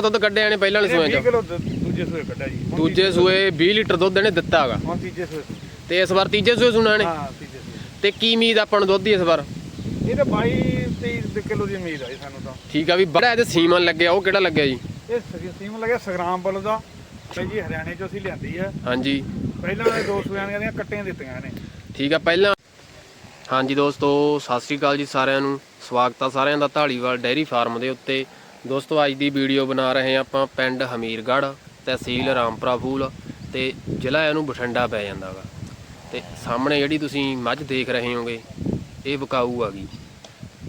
ਕੁ ਦੁੱਧ ਕੱਢਿਆ ਨੇ ਪਹਿਲਾਂ ਵਾਲੇ ਸੂਏ 20 ਚ। ਕਿਲੋ ਦੂਜੇ ਸੂਏ ਕੱਢਿਆ ਜੀ। ਹੁਣ ਦੂਜੇ ਸੂਏ 20 ਲੀਟਰ ਦੁੱਧ ਇਹਨੇ ਦਿੱਤਾ ਹੈਗਾ। ਹੁਣ ਤੀਜੇ ਸੂਏ ਤੇ ਇਸ ਵਾਰ ਤੀਜੇ ਸੂਏ ਸੁਣਾ ਨੇ ਹਾਂ ਤੀਜੇ ਸੂਏ। ਤੇ ਕੀ ਉਮੀਦ ਆਪਾਂ ਨੂੰ ਦੁੱਧ ਦੀ ਇਸ ਵਾਰ? ਇਹ ਤਾਂ 22 23 ਕਿਲੋ ਦੀ ਉਮੀਦ ਆ ਜੀ ਸਾਨੂੰ ਤਾਂ। ਠੀਕ ਆ ਵੀ ਬੜਾ ਇਹਦੇ ਸੀਮਨ ਲੱਗਿਆ ਉਹ ਕਿਹੜਾ ਲੱਗਿਆ ਜੀ? ਇਹ ਸ- ਸੀਮ ਲੱਗਿਆ ਸੰਗਰਾਮ ਬਲ ਦਾ। ਜੀ ਹਰਿਆਣੇ ਚੋਂ ਅਸੀਂ ਲਿਆਂਦੀ ਆ। ਹਾਂਜੀ। ਪਹਿਲਾਂ ਵਾਲੇ ਦੋ ਸੂਆਂ ਦੀਆਂ ਕੱਟੀਆਂ ਦਿੱਤੀਆਂ ਨੇ ਠੀਕ ਆ ਪਹਿਲਾਂ ਹਾਂਜੀ ਦੋਸਤੋ ਸਤਿ ਸ੍ਰੀ ਅਕਾਲ ਜੀ ਸਾਰਿਆਂ ਨੂੰ। ਸਵਾਗਤ ਆ ਸਾਰਿਆਂ ਦਾ ਢਾਲੀਵਾਲ ਡੈਰੀ ਫਾਰਮ ਦੇ ਉੱਤੇ। ਦੋਸਤੋ, ਅੱਜ ਦੀ ਵੀਡੀਓ ਬਣਾ ਰਹੇ ਹਾਂ ਆਪਾਂ ਪਿੰਡ ਹਮੀਰਗੜ੍ਹ, ਤਹਿਸੀਲ ਰਾਮਪੁਰਾ ਫੂਲ ਤੇ ਜ਼ਿਲ੍ਹਾ ਇਹਨੂੰ ਬਠਿੰਡਾ ਪੈ ਜਾਂਦਾ ਵਾ ਤੇ ਸਾਹਮਣੇ ਜਿਹੜੀ ਤੁਸੀਂ ਮੱਝ ਦੇਖ ਰਹੇ ਹੋਗੇ, ਇਹ ਵਿਕਾਊ ਆ ਗਈ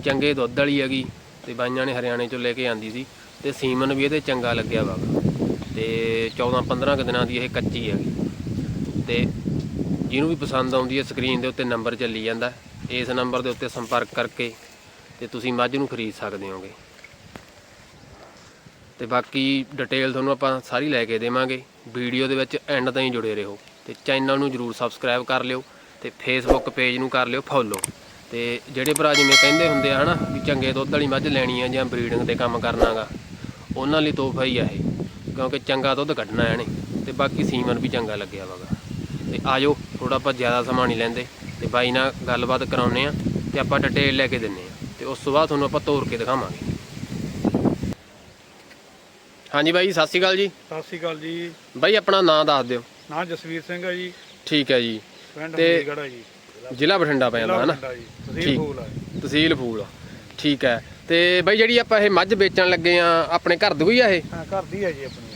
ਚੰਗੇ ਦੁੱਧ ਵਾਲੀ ਹੈਗੀ ਤੇ ਬਾਈਆਂ ਨੇ ਹਰਿਆਣੇ ਚੋਂ ਲੈ ਕੇ ਆਂਦੀ ਸੀ ਤੇ ਸੀਮਨ ਵੀ ਇਹਦੇ ਚੰਗਾ ਲੱਗਿਆ ਵਾ। ਤੇ 14 15 ਕੁ ਦਿਨਾਂ ਦੀ ਇਹ ਕੱਚੀ ਹੈਗੀ। ਤੇ ਜਿਹਨੂੰ ਵੀ ਪਸੰਦ ਆਉਂਦੀ ਹੈ, ਸਕਰੀਨ ਦੇ ਉੱਤੇ ਨੰਬਰ ਚੱਲੀ ਜਾਂਦਾ। ਇਸ ਨੰਬਰ ਦੇ ਉੱਤੇ ਸੰਪਰਕ ਕਰਕੇ ਤੇ ਤੁਸੀਂ ਮੱਝ ਨੂੰ ਖਰੀਦ ਸਕਦੇ ਹੋਗੇ। ਤੇ ਬਾਕੀ ਡਿਟੇਲ ਤੁਹਾਨੂੰ ਆਪਾਂ ਸਾਰੀ ਲੈ ਕੇ ਦੇਵਾਂਗੇ। ਵੀਡੀਓ ਦੇ ਵਿੱਚ ਐਂਡ ਤਾਈਂ ਜੁੜੇ ਰਹੋ ਤੇ ਚੈਨਲ ਨੂੰ ਜਰੂਰ ਸਬਸਕ੍ਰਾਈਬ ਕਰ ਲਿਓ ਤੇ ਫੇਸਬੁੱਕ ਪੇਜ ਨੂੰ ਕਰ ਲਿਓ ਫੋਲੋ ਤੇ ਜਿਹੜੇ ਭਰਾ ਜਿਵੇਂ ਕਹਿੰਦੇ ਹੁੰਦੇ ਆ ਹਨਾ ਵੀ ਚੰਗੇ ਦੁੱਧ ਵਾਲੀ ਮੱਝ ਲੈਣੀ ਆ ਜਾਂ ਬਰੀਡਿੰਗ ਤੇ ਕੰਮ ਕਰਨਾਗਾ, ਉਹਨਾਂ ਲਈ ਤੋਹਫਾ ਹੀ ਆ ਇਹ, ਕਿਉਂਕਿ ਚੰਗਾ ਦੁੱਧ ਕੱਢਣਾ ਇਹਨੇ ਤੇ ਬਾਕੀ ਸੀਮਨ ਵੀ ਚੰਗਾ ਲੱਗਿਆ ਵਾਗਾ। ਤੇ ਆਜੋ ਥੋੜਾ ਆਪਾਂ ਜ਼ਿਆਦਾ ਸਮਾਂ ਨਹੀਂ ਲੈਂਦੇ, ਤੇ ਬਾਈ ਨਾਲ ਗੱਲਬਾਤ ਕਰਾਉਨੇ ਆ ਤੇ ਆਪਾਂ ਡਿਟੇਲ ਲੈ ਕੇ ਦਿੰਨੇ ਆ। ਤੇ ਉਸ ਤੋਂ ਬਾਅਦ ਤੁਹਾਨੂੰ ਆਪਾਂ ਤੋਰ ਕੇ ਦਿਖਾਵਾਂਗੇ। ਹਾਂਜੀ ਬਾਈ ਸਤਿ ਸ਼੍ਰੀ ਅਕਾਲ ਜੀ। ਸਤਿ ਸ਼੍ਰੀ ਅਕਾਲ ਜੀ। ਬਾਈ ਆਪਣਾ ਨਾਮ ਦੱਸ ਦਿਓ। ਨਾਂ ਜਸਵੀਰ ਸਿੰਘ ਹੈ ਜੀ। ਠੀਕ ਹੈ ਜੀ। ਪਿੰਡ ਤੇ- ਹੈ ਜੀ। ਜ਼ਿਲ੍ਹਾ ਬਠਿੰਡਾ ਪੈ ਜਾਂਦਾ ਆ ਜੀ। ਤਹਿਸੀਲ ਠੀਕ। ਫੂਲ ਹੈ ਤਹਿਸੀਲ ਫੂਲ ਠੀਕ ਹੈ। ਤੇ ਬਾਈ ਜਿਹੜੀ ਆਪਾਂ ਇਹ ਮੱਝ ਵੇਚਣ ਲੱਗੇ ਆ ਆਪਣੇ ਘਰ ਦੀ ਹੋਈ ਆ ਇਹ? ਹਾਂ ਘਰ ਦੀ ਹੈ ਜੀ ਆਪਣੀ।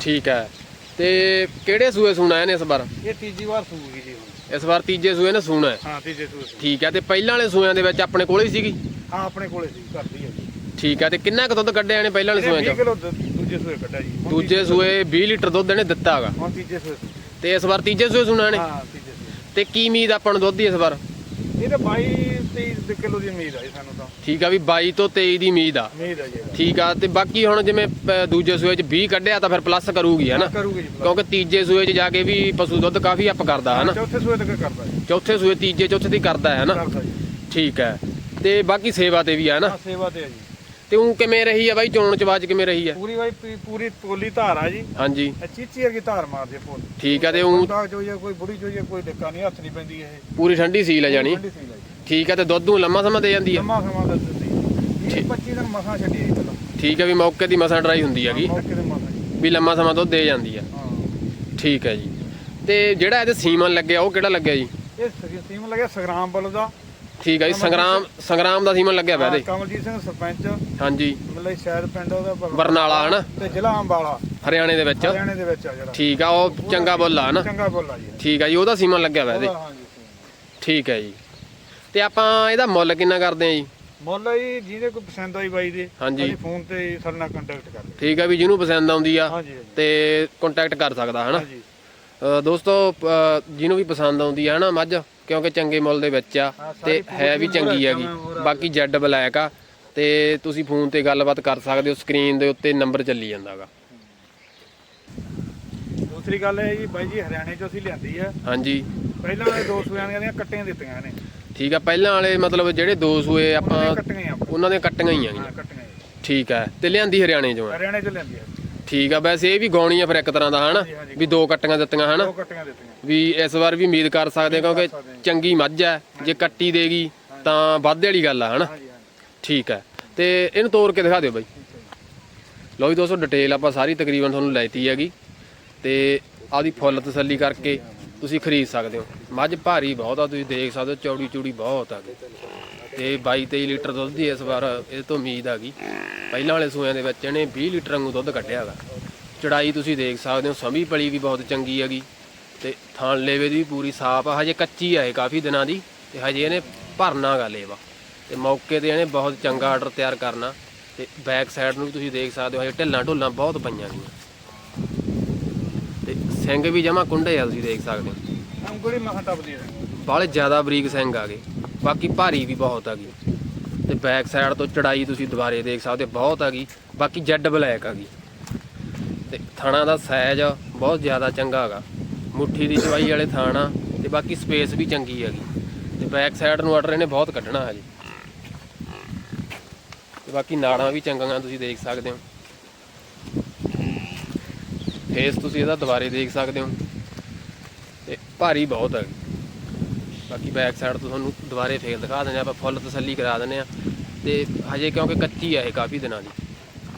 ਠੀਕ ਹੈ। ਤੇ ਕਿਹੜੇ ਸੂਏ ਸੂਣਾ ਇਹਨੇ ਇਸ ਵਾਰ? ਇਹ ਤੀਜੀ ਵਾਰ ਸੂਗੀ ਜੀ ਹੁਣ। ਇਸ ਵਾਰ ਤੀਜੇ ਸੂਏ ਨੇ ਸੂਣਾ ਹੈ। ਹਾਂ ਤੀਜੇ ਸੂਏ ਸੂ ਠੀਕ ਹੈ। ਤੇ ਪਹਿਲਾਂ ਵਾਲੇ ਸੂਆਂ ਦੇ ਵਿੱਚ ਆਪਣੇ ਕੋਲ ਹੀ ਸੀਗੀ? ਹਾਂ ਆਪਣੇ ਕੋਲੇ ਸੀ ਘਰ ਦੀ ਹੈ ਜੀ। ਠੀਕ ਹੈ। ਤੇ ਕਿੰਨਾ ਕੁ ਦੁੱਧ ਕੱਢਿਆ ਇਹਨੇ ਪਹਿਲਾਂ ਵਾਲੇ ਇਹਨੇ ਸੂਆਂ 20 ਚ? ਕਿਲੋ ਦ- ਦੂਜੇ ਸੂਏ ਕੱਢਿਆ ਜੀ। ਹੁਣ ਦੂਜੇ ਸੂਏ 20 ਲੀਟਰ ਦੁੱਧ ਇਹਨੇ ਦਿੱਤਾ ਹੈਗਾ। ਹੁਣ ਤੀਜੇ ਸੂਏ ਸੂ ਤੇ ਇਸ ਵਾਰ ਤੀਜੇ ਸੂਏ ਸੂਣਾ ਨੇ ਹਾਂ ਤੀਜੇ ਸੂਏ। ਤੇ ਕੀ ਉਮੀਦ ਆਪਾਂ ਨੂੰ ਦੁੱਧ ਦੀ ਇਸ ਵਾਰ? ਇਹ ਤਾਂ 22 23 ਕਿਲੋ ਦੀ ਉਮੀਦ ਆ ਜੀ ਸਾਨੂੰ ਤਾਂ। ਠੀਕ ਆ ਵੀ 22 ਤੋਂ 23 ਦੀ ਉਮੀਦ ਆ। ਉਮੀਦ ਆ ਜੀ ਇਹਦਾ। ਠੀਕ ਆ ਤੇ ਬਾਕੀ ਹੁਣ ਜਿਵੇਂ ਦੂਜੇ ਸੂਏ ਚ 20 ਕੱਢਿਆ ਤਾਂ ਫਿਰ ਪਲੱਸ ਕਰੂਗੀ ਹਨਾ ਕਰੂਗੀ ਜੀ। ਕਿਉਂਕਿ ਤੀਜੇ ਸੂਏ ਚ ਜਾ ਕੇ ਵੀ ਪਸ਼ੂ ਦੁੱਧ ਕਾਫੀ ਅਪ ਕਰਦਾ ਹਨਾ ਚੌਥੇ ਸੂਏ ਤੱਕ ਕਰਦਾ ਜੀ। ਚੌਥੇ ਸੂਏ ਤੀਜੇ ਚੌਥੇ ਦੀ ਕਰਦਾ ਹੈ ਹਨਾ ਕਰਦਾ ਜੀ। ਠੀਕ ਹੈ। ਤੇ ਬਾਕੀ ਸੇਵਾ ਤੇ ਵੀ ਆ ਨਾ? ਹਾਂ ਸੇਵਾ ਤੇ ਆ ਜੀ। ਤੇ ਉਹ ਕਿਵੇਂ ਰਹੀ ਆ ਬਾਈ? ਚੋਣ ਚਵਾਜ ਕਿਵੇਂ ਰਹੀ ਆ? ਪੂਰੀ ਬਾਈ ਪੂਰੀ- ਪੂਰੀ ਤੋਲੀ ਧਾਰ ਆ ਜੀ। ਹਾਂਜੀ। ਇਹ ਚੀਚੀ ਵਰਗੀ ਧਾਰ ਮਾਰਦੀ ਆ ਪੋਲ। ਠੀਕ ਆ ਤੇ ਉਹ ਦਾ ਜੋ ਜਾਂ ਕੋਈ ਬੁੜੀ ਜੋ ਜਾਂ ਕੋਈ ਡੱਕਾ ਨਹੀਂ ਹੱਥ ਨਹੀਂ ਪੈਂਦੀ ਇਹ। ਪੂਰੀ ਠੰਡੀ ਸੀਲ ਆ ਜਾਣੀ। ਠੰਡੀ ਸੀ ਲਾਈ ਠੀਕ ਆ ਤੇ ਦੁੱਧ ਨੂੰ ਲੰਮਾ ਸਮਾਂ ਦੇ ਜਾਂਦੀ ਆ? ਲੰਮਾ ਸਮਾਂ ਦਾ ਦਿੱਤੀ 25 ਦਿਨ ਮਸਾਂ ਛੱਡੀ ਜੀ ਪਹਿਲਾਂ। ਠੀਕ ਆ ਵੀ ਮੌਕੇ ਦੀ ਮਸਾਂ ਡਰਾਈ ਹੁੰਦੀ ਹੈਗੀ। ਮੌਕੇ ਦੇ ਮਸਾਂ ਜੀ। ਵੀ ਲੰਮਾ ਸਮਾਂ ਦੁੱਧ ਦੇ ਜਾਂਦੀ ਆ। ਹਾਂ। ਠੀਕ ਹੈ ਜੀ। ਤੇ ਜਿਹੜਾ ਇਹਦੇ ਸੀਮਨ ਲੱਗਿਆ ਉਹ ਕਿਹੜਾ ਲੱਗਿਆ ਜੀ? ਇਹ ਸ- ਸੀਮ ਲੱਗਿਆ ਸੰਗਰਾਮ ਬਲ ਦਾ। ਠੀਕ ਹੈ ਜੀ ਸੰਗਰਾਮ ਸੰਗਰਾਮ ਦਾ ਸੀਮਨ ਲੱਗਿਆ ਵਾ ਹਾਂ, ਇਹਦੇ। ਕਮਲਜੀਤ ਸਿੰਘ ਸਰਪੰਚ। ਹਾਂਜੀ। ਮਤਲਬ ਸ਼ਹਿਰ ਪਿੰਡ ਉਹਦਾ ਬਰ- ਬਰਨਾਲਾ ਹਨਾ? ਤੇ ਜ਼ਿਲ੍ਹਾ ਅੰਬਾਲਾ। ਹਰਿਆਣੇ ਦੇ ਵਿੱਚ। ਹਰਿਆਣੇ ਦੇ ਵਿੱਚ ਆ ਜਿਹੜਾ। ਠੀਕ ਆ ਉਹ ਚੰਗਾ ਬੋਲਾ ਹਨਾ? ਚੰਗਾ ਬੋਲਾ ਜੀ। ਠੀਕ ਆ ਜੀ ਉਹਦਾ ਸੀਮਨ ਲੱਗਿਆ ਵਾ ਇਹਦੇ। ਉਹਦਾ, ਹਾਂ ਜੀ ਠੀਕ ਹੈ ਜੀ। ਤੇ ਆਪਾਂ ਇਹਦਾ ਮੁੱਲ ਕਿੰਨਾ ਕਰਦੇ ਆ ਜੀ? ਮੁੱਲ ਜੀ ਜਿਹਦੇ ਕੋਈ ਪਸੰਦ ਆਈ ਬਾਈ ਦੇ ਹਾਂਜੀ। ਅਸੀਂ ਫੋਨ ਤੇ ਸਾਡੇ ਨਾਲ ਕੰਟੈਕਟ ਕਰ ਲਿਓ ਠੀਕ ਆ ਵੀ ਜਿਹਨੂੰ ਪਸੰਦ ਆਉਂਦੀ ਆ ਹਾਂਜੀ ਹਾਂਜੀ। ਤੇ ਕੰਟੈਕਟ ਕਰ ਸਕਦਾ ਹਨਾ? ਹਾਂਜੀ। ਅ, ਦੋਸਤੋ ਅ, ਜਿਹਨੂੰ ਵੀ ਪਸੰਦ ਆਉਂਦੀ ਆ ਹਨਾ ਮੱਝ? ਕਿਉਂਕਿ ਚੰਗੇ ਮੁੱਲ ਦੇ ਵਿੱਚ ਆ ਤੇ ਹੈ ਵੀ ਚੰਗੀ ਹੈਗੀ। ਬਾਕੀ ਜੈਡ ਬਲੈਕ ਆ ਤੇ ਤੁਸੀਂ ਫੋਨ ਤੇ ਗੱਲਬਾਤ ਕਰ ਸਕਦੇ ਹੋ ਸਕਰੀਨ ਦੇ ਉੱਤੇ ਨੰਬਰ ਚੱਲੀ ਜਾਂਦਾਗਾ ਦੂਸਰੀ ਗੱਲ ਹੈ ਜੀ ਬਾਈ ਜੀ ਹਰਿਆਣੇ ਚੋਂ ਅਸੀਂ ਲਿਆਂਦੀ ਆ। ਹਾਂਜੀ। ਪਹਿਲਾਂ ਵਾਲੇ ਦੋ ਸੂਆਂ ਦੀਆਂ ਕੱਟੀਆਂ ਦਿੱਤੀਆਂ ਨੇ ਠੀਕ ਆ ਪਹਿਲਾਂ ਵਾਲੇ ਮਤਲਬ ਜਿਹੜੇ ਦੋ ਸੂਏ ਆਪਾਂ ਦੀਆਂ ਉਹਨਾਂ ਦੇ ਕੱਟੀਆਂ ਹੀ ਆ। ਠੀਕ ਹੈ ਤੇ ਲਿਆਂਦੀ ਹਰਿਆਣੇ ਚੋਂ ਆ। ਹਰਿਆਣੇ ਚੋਂ ਲਿਆਂਦੀ ਆ। ਠੀਕ ਆ ਵੈਸੇ ਇਹ ਵੀ ਗਾਉਣੀ ਆ ਫਿਰ ਇੱਕ ਤਰ੍ਹਾਂ ਦਾ ਹਨਾ। ਵੀ ਦੋ ਕੱਟੀਆਂ ਦਿੱਤੀਆਂ ਹਨਾ? ਦੋ ਕੱਟੀਆਂ ਦਿੱਤੀਆਂ। ਵੀ ਇਸ ਵਾਰ ਵੀ ਉਮੀਦ ਕਰ ਸਕਦੇ ਹਾਂ ਕਿਉਂਕਿ। ਚੰਗੀ ਮੱਝ ਹੈ ਜੇ ਕੱਟੀ ਦੇਗੀ ਤਾਂ ਵਾਧੇ ਵਾਲੀ ਗੱਲ ਆ ਹਨਾ? ਠੀਕ ਹੈ ਤੇ ਇਹਨੂੰ ਤੋੜ ਕੇ ਦਿਖਾ ਦਿਓ ਬਾਈ। ਲਓ ਜੀ ਦੋਸਤੋ ਡਿਟੇਲ ਆਪਾਂ ਸਾਰੀ ਤਕਰੀਬਨ ਤੁਹਾਨੂੰ ਲੈਤੀ ਹੈਗੀ। ਤੇ ਆਦੀ ਫੁੱਲ ਤਸੱਲੀ ਕਰਕੇ ਤੁਸੀਂ ਖਰੀਦ ਸਕਦੇ ਹੋ। ਮੱਝ ਭਾਰੀ ਬਹੁਤ ਆ ਤੁਸੀਂ ਦੇਖ ਸਕਦੇ ਹੋ ਚੌੜੀ ਚੂੜੀ ਬਹੁਤ ਆ। ਤੇ 22 23 ਲੀਟਰ ਦੁੱਧ ਦੀ ਇਸ ਵਾਰ ਇਹ ਤੋਂ ਉਮੀਦ ਹੈਗੀ ਪਹਿਲਾਂ ਵਾਲੇ ਸੂਆਂ ਦੇ ਵਿੱਚ ਇਹਨੇ 20 ਲੀਟਰ ਵਾਂਗੂ ਦੁੱਧ ਕੱਢਿਆ ਹੈਗਾ ਚੜਾਈ ਤੁਸੀਂ ਦੇਖ ਸਕਦੇ ਹੋ ਸਮੀ ਪਲੀ ਵੀ ਬਹੁਤ ਚੰਗੀ ਹੈਗੀ। ਤੇ ਥਾਣ ਲੇਵੇ ਦੀ ਵੀ ਪੂਰੀ ਸਾਫ਼ ਆ ਹਜੇ ਕੱਚੀ ਆ ਇਹ ਕਾਫੀ ਦਿਨਾਂ ਦੀ ਤੇ ਹਜੇ ਇਹਨੇ ਭਰਨਾ ਗਾ ਲੇਵਾ। ਤੇ ਮੌਕੇ ਤੇ ਇਹਨੇ ਬਹੁਤ ਚੰਗਾ ਆਰਡਰ ਤਿਆਰ ਕਰਨਾ। ਤੇ ਬੈਕ ਸਾਈਡ ਨੂੰ ਵੀ ਤੁਸੀਂ ਦੇਖ ਸਕਦੇ ਹੋ ਹਜੇ ਢਿੱਲਾਂ ਢੁੱਲਾਂ ਬਹੁਤ ਪਈਆਂ ਗਈਆਂ। ਤੇ ਸਿੰਘ ਵੀ ਜਮਾ ਕੁੰਡੇ ਆ ਤੁਸੀਂ ਦੇਖ ਸਕਦੇ ਹੋ। ਉਂਗਲੀ ਮਹਾਂ ਟੱਪਦੀ ਹੈ ਬਾਹਲੇ ਜ਼ਿਆਦਾ ਬਰੀਕ ਸਿੰਘ ਆ ਗਏ। ਬਾਕੀ ਭਾਰੀ ਵੀ ਬਹੁਤ ਹੈਗੀ ਗਈ। ਤੇ ਬੈਕ ਸਾਈਡ ਤੋਂ ਚੜਾਈ ਤੁਸੀਂ ਦੁਬਾਰੇ ਦੇਖ ਸਕਦੇ ਹੋ, ਬਹੁਤ ਹੈਗੀ ਬਾਕੀ ਜੈਡ ਬਲੈਕ ਹੈਗੀ ਗਈ। ਤੇ ਥਾਣਾ ਦਾ ਸਾਈਜ਼ ਬਹੁਤ ਜ਼ਿਆਦਾ ਚੰਗਾ ਹੈਗਾ। ਮੁੱਠੀ ਦੀ ਚਵਾਈ ਵਾਲੇ ਥਾਣਾ ਤੇ ਬਾਕੀ ਸਪੇਸ ਵੀ ਚੰਗੀ ਹੈਗੀ। ਤੇ ਬੈਕ ਸਾਈਡ ਨੂੰ ਆਰਡਰ ਇਹਨੇ ਬਹੁਤ ਕੱਢਣਾ ਹੈ ਜੀ ਤੇ ਬਾਕੀ ਨਾੜਾਂ ਵੀ ਚੰਗੀਆਂ ਤੁਸੀਂ ਦੇਖ ਸਕਦੇ ਹੋ। ਫੇਸ ਤੁਸੀਂ ਇਹਦਾ ਦੁਬਾਰੇ ਦੇਖ ਸਕਦੇ ਹੋ। ਤੇ ਭਾਰੀ ਬਹੁਤ ਹੈ ਬਾਕੀ ਬੈਕ ਸਾਈਡ ਤੋਂ ਤੁਹਾਨੂੰ ਦੁਬਾਰੇ ਫੇਰ ਦਿਖਾ ਦਿੰਦੇ ਹਾਂ, ਆਪਾਂ ਫੁੱਲ ਤਸੱਲੀ ਕਰਾ ਦਿੰਦੇ ਆ ਤੇ ਹਜੇ ਕਿਉਂਕਿ ਕੱਚੀ ਆ ਇਹ ਕਾਫੀ ਦਿਨਾਂ ਦੀ।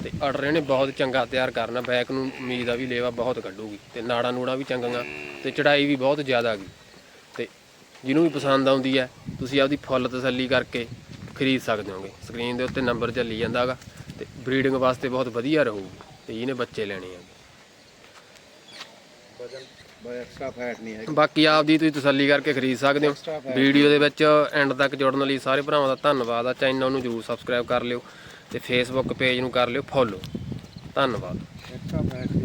ਤੇ ਆਰਡਰ ਇਹਨੇ ਬਹੁਤ ਚੰਗਾ ਤਿਆਰ ਕਰਨਾ ਬੈਕ ਨੂੰ ਉਮੀਦ ਆ ਵੀ ਲੇਵਾ ਬਹੁਤ ਕੱਢੂਗੀ। ਤੇ ਨਾੜਾ ਨੂੜਾ ਵੀ ਚੰਗੀਆਂ, ਤੇ ਚੜਾਈ ਵੀ ਬਹੁਤ ਜ਼ਿਆਦਾ ਗਈ। ਤੇ ਜਿਹਨੂੰ ਵੀ ਪਸੰਦ ਆਉਂਦੀ ਹੈ ਤੁਸੀਂ ਆਪਦੀ ਫੁੱਲ ਤਸੱਲੀ ਕਰਕੇ ਖਰੀਦ ਸਕਦੇ ਹੋਗੇ। ਸਕਰੀਨ ਦੇ ਉੱਤੇ ਨੰਬਰ ਚੱਲੀ ਜਾਂਦਾਗਾ, ਤੇ ਬਰੀਡਿੰਗ ਵਾਸਤੇ ਬਹੁਤ ਵਧੀਆ ਰਹੂਗੀ, ਤੇ ਜਿਹਨੇ ਬੱਚੇ ਲੈਣੇ ਆ। ਐਕਸਟਰਾ ਫੈਟ ਨਹੀਂ ਬਾਕੀ ਆਪਦੀ ਤੁਸੀਂ ਤਸੱਲੀ ਕਰਕੇ ਖਰੀਦ ਸਕਦੇ ਹੋ। Extra fat। ਵੀਡੀਓ ਦੇ ਵਿੱਚ ਐਂਡ ਤੱਕ ਜੁੜਨ ਲਈ ਸਾਰੇ ਭਰਾਵਾਂ ਦਾ ਧੰਨਵਾਦ ਆ। ਚੈਨਲ ਨੂੰ ਜਰੂਰ ਸਬਸਕ੍ਰਾਈਬ ਕਰ ਲਿਓ ਤੇ ਫੇਸਬੁੱਕ ਪੇਜ ਨੂੰ ਕਰ ਲਿਓ ਫੋਲੋ ਧੰਨਵਾਦ। Extra fat